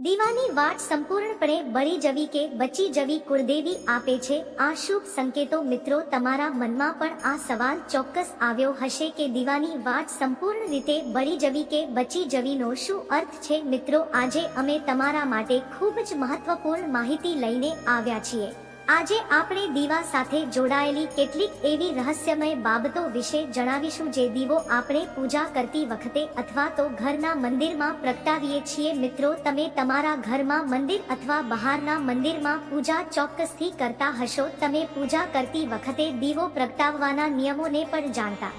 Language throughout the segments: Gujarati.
દીવાની વાટ સંપૂર્ણપણે બળી જવી કે બચી જવી કુળદેવી આપે છે, આ શુભ સંકેતો મિત્રો તમારા મનમાં પણ આ સવાલ ચોક્કસ આવ્યો હશે કે દીવાની વાટ સંપૂર્ણ રીતે બળી જવી કે બચી જવીનો શું અર્થ છે મિત્રો? આજે અમે તમારા માટે ખૂબ જ મહત્વપૂર્ણ માહિતી લઈને આવ્યા છીએ. આજે આપણે દીવા સાથે જોડાયેલી કેટલીક એવી રહસ્યમય બાબતો વિશે જણાવીશું જે દીવો આપણે પૂજા કરતી વખતે અથવા તો ઘરના મંદિરમાં પ્રગટાવીએ છીએ. મિત્રો, તમે તમારા ઘરમાં મંદિર અથવા બહારના મંદિરમાં પૂજા ચોક્કસથી કરતા હશો. તમે પૂજા કરતી વખતે દીવો પ્રગટાવવાના નિયમોને પણ જાણતા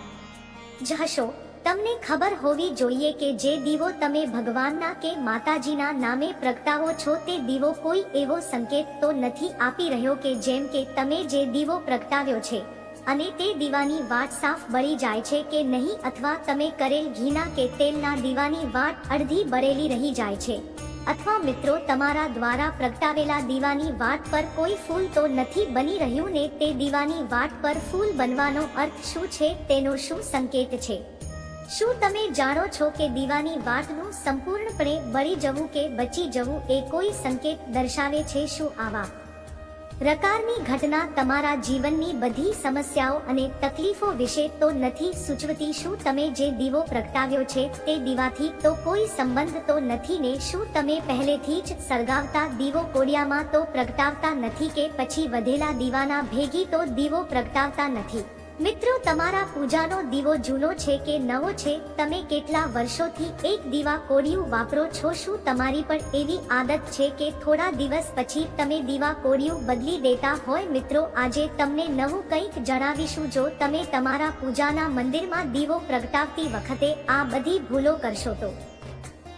જ હશો. તમને ખબર હોવી જોઈએ કે જે દીવો તમે ભગવાનના કે માતાજીના નામે પ્રગટાવો છો તે દીવો કોઈ એવો સંકેત તો નથી આપી રહ્યો કે જેમ કે તમે જે દીવો પ્રગટાવ્યો છે. અને તે દીવાની વાટ સાફ બળી જાય છે કે નહીં અથવા તમે કરેલ ઘીના કે તેલના દીવાની વાટ અડધી બળેલી રહી જાય છે. અથવા મિત્રો, તમારા દ્વારા પ્રગટાવેલા દીવાની વાટ પર કોઈ ફૂલ તો નથી બની રહ્યું ને તે દીવાની વાટ પર ફૂલ બનવાનો અર્થ શું છે તેનો શું સંકેત છે? શું તમે જાણો છો કે દીવાની વાતનું સંપૂર્ણપણે બળી જવું કે બચી જવું એ કોઈ સંકેત દર્શાવે છે શું આવા? પ્રકારની ઘટના તમારા જીવનની બધી સમસ્યાઓ અને તકલીફો વિશે તો નથી સૂચવતી શું તમે જે દીવો પ્રગટાવ્યો છે તે દીવાથી તો કોઈ સંબંધ તો નથી ને શું તમે પહેલેથી જ સળગાવતા દીવો કોડિયામાં તો પ્રગટાવતા નથી કે પછી વધેલા દીવાના ભેગી તો દીવો પ્રગટાવતા નથી? મિત્રો, તમારા પૂજાનો દીવો જૂનો છે કે નવો છે? તમે કેટલા વર્ષોથી એક દીવા કોડિયું વાપરો છો? શું તમારી પણ એવી આદત છે કે થોડા દિવસ પછી તમે દીવા કોડિયું બદલી દેતા હોય? મિત્રો, આજે તમને નવું કંઈક જણાવીશું. જો તમે તમારા પૂજાના મંદિરમાં દીવો પ્રગટાવતી વખતે આ બધી ભૂલો કરશો તો.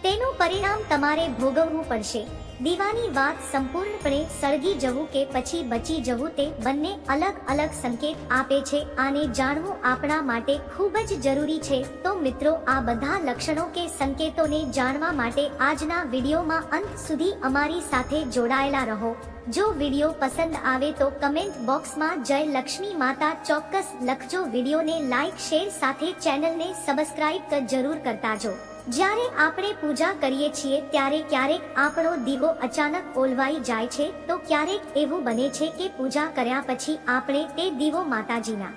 તેનું પરિણામ તમારે ભોગવવું પડશે. દીવાની વાત સંપૂર્ણપણે સળગી જવું કે પછી બચી જવું તે બંને અલગ અલગ સંકેત આપે છે. આને જાણવું આપણા માટે ખૂબ જ જરૂરી છે. તો મિત્રો, આ બધા લક્ષણો કે સંકેતોને જાણવા માટે આજના વિડીયોમાં અંત સુધી અમારી સાથે જોડાયેલા રહો. જો વીડિયો પસંદ આવે તો કમેન્ટ બોક્સમાં જય લક્ષ્મી માતા ચોક્કસ લખજો. વિડીયોને લાઇક શેર સાથે ચેનલને સબસ્ક્રાઇબ જરૂર કરતા જો. જ્યારે આપણે પૂજા કરીએ છીએ ત્યારે ક્યારેક આપણો દીવો અચાનક ઓલવાઈ જાય છે, તો ક્યારેક એવું બને છે કે પૂજા કર્યા પછી આપણે તે દીવો માતાજીના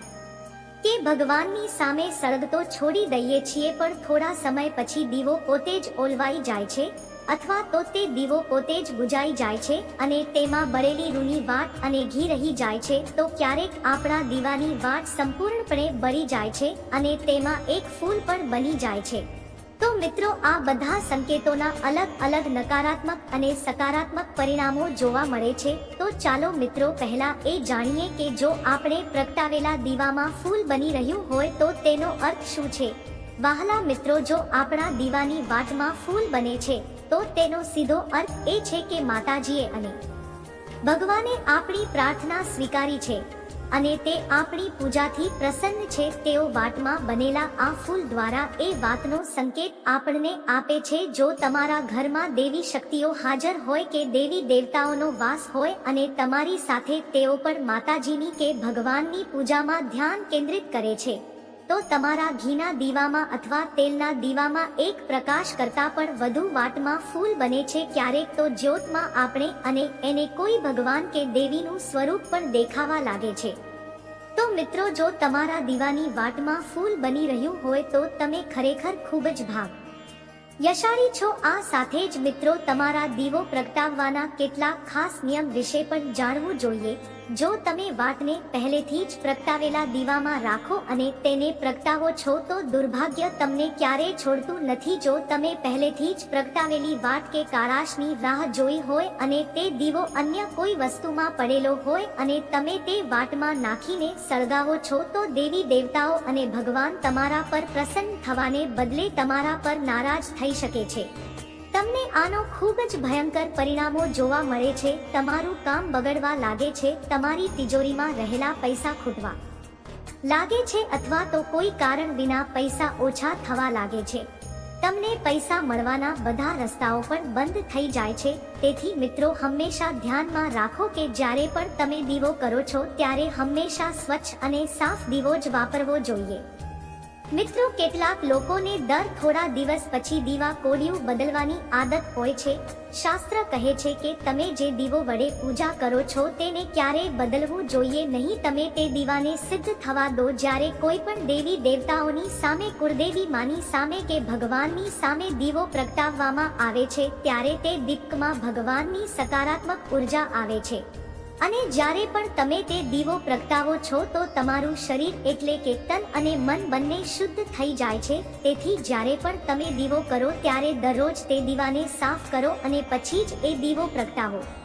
કે ભગવાનની સામે સળગતો છોડી દઈએ છીએ, પણ થોડા સમય પછી દીવો પોતે જ ઓલવાઈ જાય છે અથવા તો તે દીવો પોતે જ બુજાઈ જાય છે અને તેમાં બળેલી રૂની વાટ અને ઘી રહી જાય છે, તો ક્યારેક આપણા દીવાની વાટ સંપૂર્ણપણે બળી જાય છે અને તેમાં એક ફૂલ પણ બની જાય છે. તો મિત્રો, આ બધા સંકેતોના અલગ અલગ નકારાત્મક અને સકારાત્મક પરિણામો જોવા મળે છે. તો ચાલો મિત્રો, પહેલા એ જાણીએ કે જો આપણે પ્રગટાવેલા દીવામાં ફૂલ બની રહ્યું હોય તો તેનો અર્થ શું છે? વાહલા મિત્રો, જો આપણા દીવાની વાટમાં ફૂલ બને છે, તો તેનો સીધો અર્થ એ છે કે માતાજીએ અને ભગવાને આપણી પ્રાર્થના સ્વીકારી છે. અને તે આપણી પૂજાથી પ્રસન્ન છે તેઓ વાટમાં બનેલા આ ફૂલ દ્વારા એ વાતનો સંકેત આપણને આપે છે જો તમારા ઘરમાં દેવી શક્તિઓ હાજર હોય કે દેવી દેવતાઓનો વાસ હોય અને તમારી સાથે તેઓ પણ માતાજીની કે ભગવાનની પૂજામાં ધ્યાન કેન્દ્રિત કરે છે. તો તમારા ઘીના દીવામાં અથવા તેલના દીવામાં એક પ્રકાશ કરતા પણ વધુ વાટમાં ફૂલ બને છે ક્યારેક તો જ્યોતમાં આપણે અને એને કોઈ ભગવાન કે દેવીનું સ્વરૂપ પણ દેખાવા લાગે છે. તો મિત્રો, જો તમારા દીવાની વાટમાં ફૂલ બની રહ્યું હોય તો તમે ખરેખર ખૂબ જ ભાગ. યશાળી છો, આ સાથે જ મિત્રો, તમારા દીવો પ્રગટાવવાના કેટલાક ખાસ નિયમ વિશે પણ જાણવું જોઈએ. જો તમે વાતને પહેલેથી જ પ્રગટાવેલા દીવામાં રાખો અને તેને પ્રગટાવો છો તો દુર્ભાગ્ય તમને ક્યારેય છોડતું નથી. જો તમે પહેલેથી જ પ્રગટાવેલી વાટ કે કારાશની રાહ જોઈ હોય અને તે દીવો અન્ય કોઈ વસ્તુમાં પડેલો હોય અને તમે તે વાટમાં નાખીને સળગાવો છો તો દેવી દેવતાઓ અને ભગવાન તમારા પર પ્રસન્ન થવાને બદલે તમારા પર નારાજ થઈ શકે છે. તમને આનો ખૂબ જ ભયંકર પરિણામો જોવા મળે છે, તમારું કામ બગડવા લાગે છે, તમારી તિજોરીમાં રહેલા પૈસા ખૂટવા લાગે છે અથવા તો કોઈ કારણ વિના પૈસા ઓછા થવા લાગે છે. તમને પૈસા મળવાના બધા રસ્તાઓ પણ બંધ થઈ જાય છે, તેથી મિત્રો હંમેશા ધ્યાનમાં રાખો કે જ્યારે પણ તમે દીવો કરો છો, ત્યારે હંમેશા સ્વચ્છ અને સાફ દીવો જ વાપરવો જોઈએ. મિત્રો, કેટલાક લોકોને દર થોડા દિવસ પછી દીવા કોડિયું બદલવાની આદત હોય છે. શાસ્ત્ર કહે છે કે તમે જે દીવો વડે પૂજા કરો છો તેને ક્યારેય બદલવું જોઈએ નહીં. તમે તે દીવાને સિદ્ધ થવા દો જ્યારે કોઈ પણ દેવી દેવતાઓની સામે, કુળદેવી માની સામે કે ભગવાનની સામે દીવો પ્રગટાવવામાં આવે છે, ત્યારે તે દીપકમાં ભગવાનની સકારાત્મક ઊર્જા આવે છે. અને જ્યારે પણ તમે તે દીવો પ્રગટાવો છો, તો તમારું શરીર એટલે કે તન અને મન બંને શુદ્ધ થઈ જાય છે. તેથી જ્યારે પણ તમે દીવો કરો, ત્યારે દરરોજ તે દીવાને સાફ કરો અને પછી જ એ દીવો પ્રગટાવો.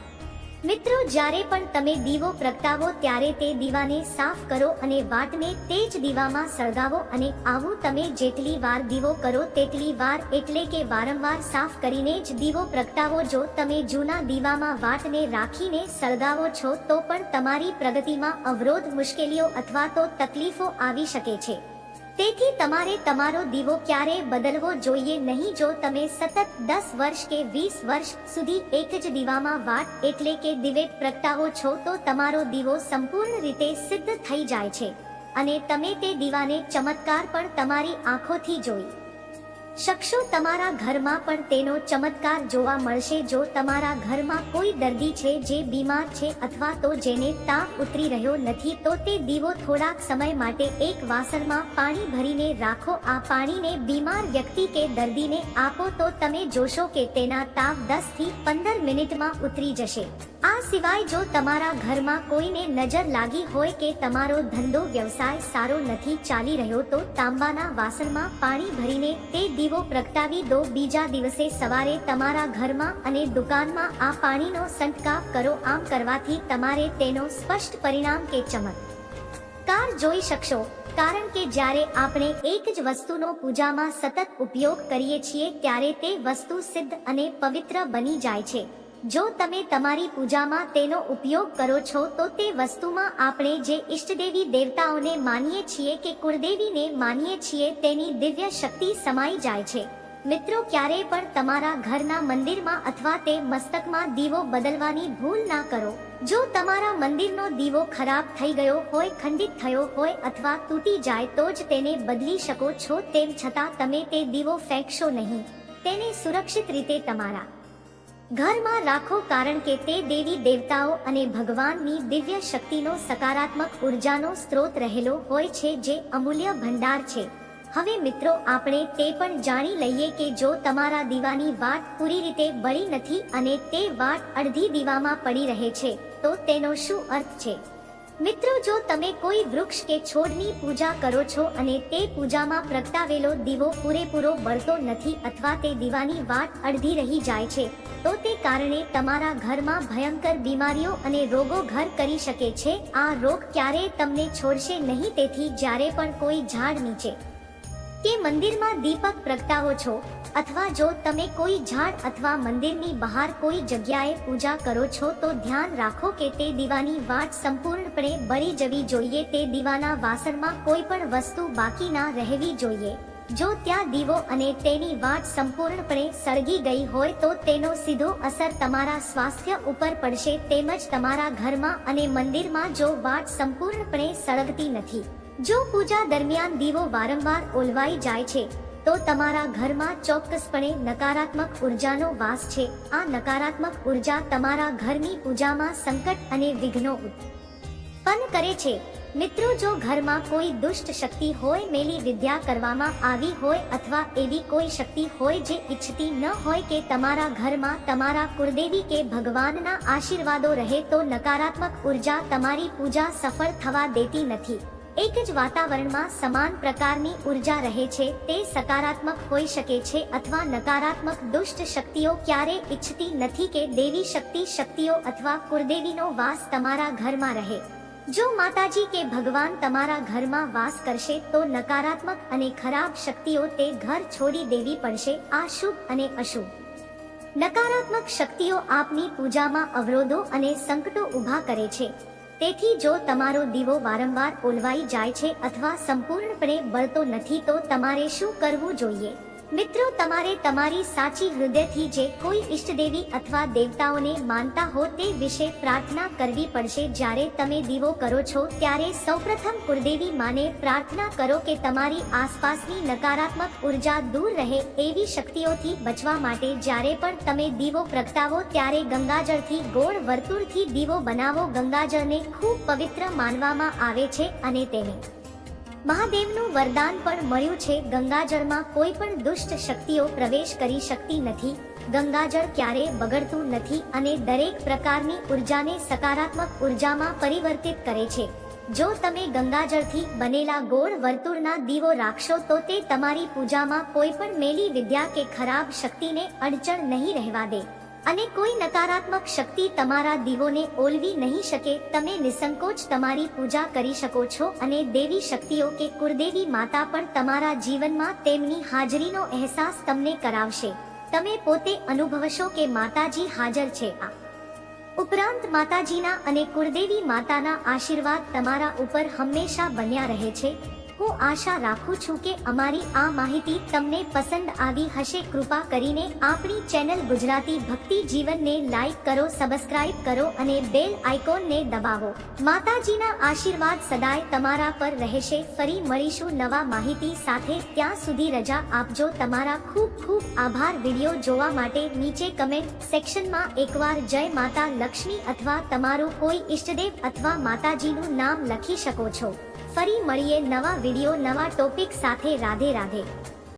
મિત્રો, જ્યારે પણ તમે દીવો પ્રગટાવો, ત્યારે તે દીવાને સાફ કરો અને વાટને તે જ દીવામાં સળગાવો અને આવું તમે જેટલી વાર દીવો કરો તેટલી વાર, એટલે કે વારંવાર સાફ કરીને જ દીવો પ્રગટાવો. જો તમે જૂના દીવામાં વાટને રાખીને સળગાવો છો, તો પણ તમારી પ્રગતિમાં અવરોધ, મુશ્કેલીઓ અથવા તો તકલીફો આવી શકે છે. તેથી તમારે તમારો દીવો ક્યારે બદલવો જોઈએ નહીં જો તમે સતત દસ વર્ષ કે વીસ વર્ષ સુધી એક જ દીવામાં વાટ એટલે કે દિવેટ પ્રગટાવો છો તો તમારો દીવો સંપૂર્ણ રીતે સિદ્ધ થઈ જાય છે. અને તમે તે દીવાને ચમત્કાર પણ તમારી આંખોથી જોઈ. શકશો તમારા ઘરમાં પણ તેનો ચમત્કાર જોવા મળશે જો તમારા ઘરમાં કોઈ દર્દી છે જે બીમાર છે અથવા તો જેને તાવ ઉતરી રહ્યો નથી તો તે દીવો થોડાક સમય માટે એક વાસણમાં પાણી ભરીને રાખો. આ પાણીને બીમાર વ્યક્તિ કે દર્દીને આપો તો તમે જોશો કે તેના તાવ દસથી પંદર મિનિટમાં ઉતરી જશે. આ સિવાય જો તમારા ઘરમાં કોઈને નજર લાગી હોય કે તમારો ધંધો વ્યવસાય સારો નથી ચાલી રહ્યો તો તાંબાના વાસણમાં પાણી ભરીને તે દીવો પ્રગટાવી દો. બીજા દિવસે સવારે તમારા ઘરમાં અને દુકાનમાં આ પાણીનો સંટકાવ કરો. આમ કરવાથી તમારે તેનો સ્પષ્ટ પરિણામ કે ચમત્કાર જોઈ શકશો, કારણ કે જ્યારે આપણે એક જ વસ્તુનો પૂજામાં સતત ઉપયોગ કરીએ છીએ, ત્યારે તે વસ્તુ સિદ્ધ અને પવિત્ર બની જાય છે. જો તમે તમારી પૂજામાં તેનો ઉપયોગ કરો છો, તો તે વસ્તુમાં આપણે જે ઈષ્ટદેવી દેવતાઓને માનીએ છીએ કે કુળદેવીને માનીએ છીએ, તેની દિવ્ય શક્તિ સમાઈ જાય છે. મિત્રો, ક્યારેય પણ તમારા ઘરના મંદિરમાં અથવા તે મસ્તકમાં દીવો બદલવાની ભૂલ ના કરો. જો તમારા મંદિરનો દીવો ખરાબ થઈ ગયો હોય, ખંડિત થયો હોય અથવા તૂટી જાય, તો જ તેને બદલી શકો છો. તેમ છતાં તમે તે દીવો ફેંકશો નહીં. તેને સુરક્ષિત રીતે તમારા ઘરમાં રાખો કારણ કે તે દેવી દેવતાઓ અને ભગવાનની દિવ્ય શક્તિનો સકારાત્મક ઉર્જાનો સ્ત્રોત રહેલો હોય છે જે અમૂલ્ય ભંડાર છે. હવે મિત્રો, આપણે તે પણ જાણી લઈએ કે જો તમારા દીવાની વાટ પૂરી રીતે બળી નથી અને તે વાટ અડધી દીવામાં પડી રહે છે, તો તેનો શું અર્થ છે? મિત્રો, જો તમે કોઈ વૃક્ષ કે છોડની પૂજા કરો છો અને તે પૂજામાં પ્રગટાવેલો દીવો પૂરેપૂરો બળતો નથી અથવા તે દીવાની વાટ અડધી રહી જાય છે, તો તે કારણે તમારા ઘરમાં ભયંકર બીમારીઓ અને રોગો ઘર કરી શકે છે. આ રોગ ક્યારેય તમને છોડશે નહીં, તેથી જ્યારે પણ કોઈ ઝાડ નીચે કે મંદિરમાં દીપક પ્રગટાવો છો? અથવા જો તમે કોઈ ઝાડ અથવા મંદિરની બહાર કોઈ જગ્યાએ પૂજા કરો છો, તો ધ્યાન રાખો કે તે દીવાની વાટ સંપૂર્ણપણે બળી જવી જોઈએ. તે દીવાના વાસણમાં કોઈ પણ વસ્તુ બાકી ના રહેવી જોઈએ. જો ત્યાં દીવો અને તેની વાટ સંપૂર્ણપણે સળગી ગઈ હોય, તો તેનો સીધો અસર તમારા સ્વાસ્થ્ય ઉપર પડશે. તેમજ તમારા ઘરમાં અને મંદિરમાં જો વાટ સંપૂર્ણપણે સળગતી નથી. જો પૂજા દરમિયાન દીવો વારંવાર ઓલવાઈ જાય છે, તો તમારા ઘરમાં ચોક્કસપણે નકારાત્મક ઉર્જાનો વાસ છે. આ નકારાત્મક ઊર્જા તમારા ઘરની પૂજામાં સંકટ અને વિઘ્નો ઉત્પન્ન કરે છે. મિત્રો, જો ઘરમાં કોઈ દુષ્ટ શક્તિ હોય, મેલી વિદ્યા કરવામાં આવી હોય અથવા એવી કોઈ શક્તિ હોય જે ઈચ્છતી ન હોય કે તમારા ઘરમાં તમારા કુળદેવી કે ભગવાનના આશીર્વાદો રહે, તો નકારાત્મક ઊર્જા તમારી પૂજા સફળ થવા દેતી નથી. એક જ વાતાવરણમાં સમાન પ્રકારની ઊર્જા રહે છે, તે સકારાત્મક હોઈ શકે છે અથવા નકારાત્મક દુષ્ટ શક્તિઓ ક્યારે ઈચ્છતી નથી કે દેવી શક્તિ શક્તિઓ અથવા કુરદેવીનો વાસ તમારા ઘરમાં રહે. જો માતાજી કે ભગવાન તમારા ઘરમાં વાસ કરશે, તો નકારાત્મક અને ખરાબ શક્તિઓ તે ઘર છોડી દેવી પડશે આ શુભ અને અશુભ. નકારાત્મક શક્તિઓ આપની પૂજામાં અવરોધો અને સંકટો ઊભા કરે છે. તેથી જો તમારો દીવો વારંવાર ઓલવાઈ જાય છે અથવા સંપૂર્ણપણે બળતો નથી, તો તમારે શું કરવું જોઈએ? મિત્રો, તમારે તમારી સાચી હૃદયથી જે કોઈ ઈષ્ટદેવી અથવા દેવતાઓને માનતા હો તે વિશે પ્રાર્થના કરવી પડશે. જ્યારે તમે દીવો કરો છો, ત્યારે સૌપ્રથમ કુળદેવી માને પ્રાર્થના કરો કે તમારી આસપાસની નકારાત્મક ઊર્જા દૂર રહે એવી શક્તિઓથી બચવા માટે. જ્યારે પણ તમે દીવો પ્રગટાવો, ત્યારે ગંગાજળથી ગોળ વર્તુળથી દીવો બનાવો. ગંગાજળને ખૂબ પવિત્ર માનવામાં આવે છે અને તેને મહાદેવનું વરદાન પણ મળ્યું છે. ગંગાજળમાં કોઈ પણ દુષ્ટ શક્તિઓ પ્રવેશ કરી શકતી નથી. ગંગાજળ ક્યારેય બગડતું નથી અને દરેક પ્રકારની ઉર્જાને સકારાત્મક ઉર્જામાં પરિવર્તિત કરે છે. જો તમે ગંગાજળથી બનેલા ગોળ વર્તુળના દીવો રાખશો તો તે તમારી પૂજામાં કોઈ પણ મેલી વિદ્યા કે ખરાબ શક્તિને અડચણ નહીં રહેવા દે. અને કોઈ નકારાત્મક શક્તિ તમારા દીવોને ઓલવી નહીં શકે, તમે નિસંકોચ તમારી પૂજા કરી શકો છો અને દેવી શક્તિઓ કે કુરદેવી માતા પણ તમારા જીવનમાં તેમની હાજરીનો અહેસાસ તમને કરાવશે. તમે પોતે અનુભવશો કે માતાજી હાજર છે. આ ઉપરાંત માતાજીના અને કુળદેવી માતાના આશીર્વાદ તમારા ઉપર હંમેશા બન્યા રહે છે. હું આશા રાખું છું કે અમારી આ માહિતી તમને પસંદ આવી હશે. કૃપા કરીને આપણી ચેનલ ગુજરાતી ભક્તિ જીવનને લાઈક કરો, સબસ્ક્રાઇબ કરો અને બેલ આઇકોનને દબાવો. માતાજીના આશીર્વાદ સદાય તમારા પર રહેશે. ફરી મળીશું નવા માહિતી સાથે. ત્યાં સુધી રજા આપજો. તમારા ખૂબ ખૂબ આભાર. વીડિયો જોવા માટે નીચે કમેન્ટ સેક્શનમાં એકવાર જય માતા લક્ષ્મી અથવા તમારું કોઈ ઈષ્ટદેવ અથવા માતાજીનું નામ લખી શકો છો. ફરી મળીએ નવા વીડિયો નવા ટોપિક સાથે રાધે રાધે.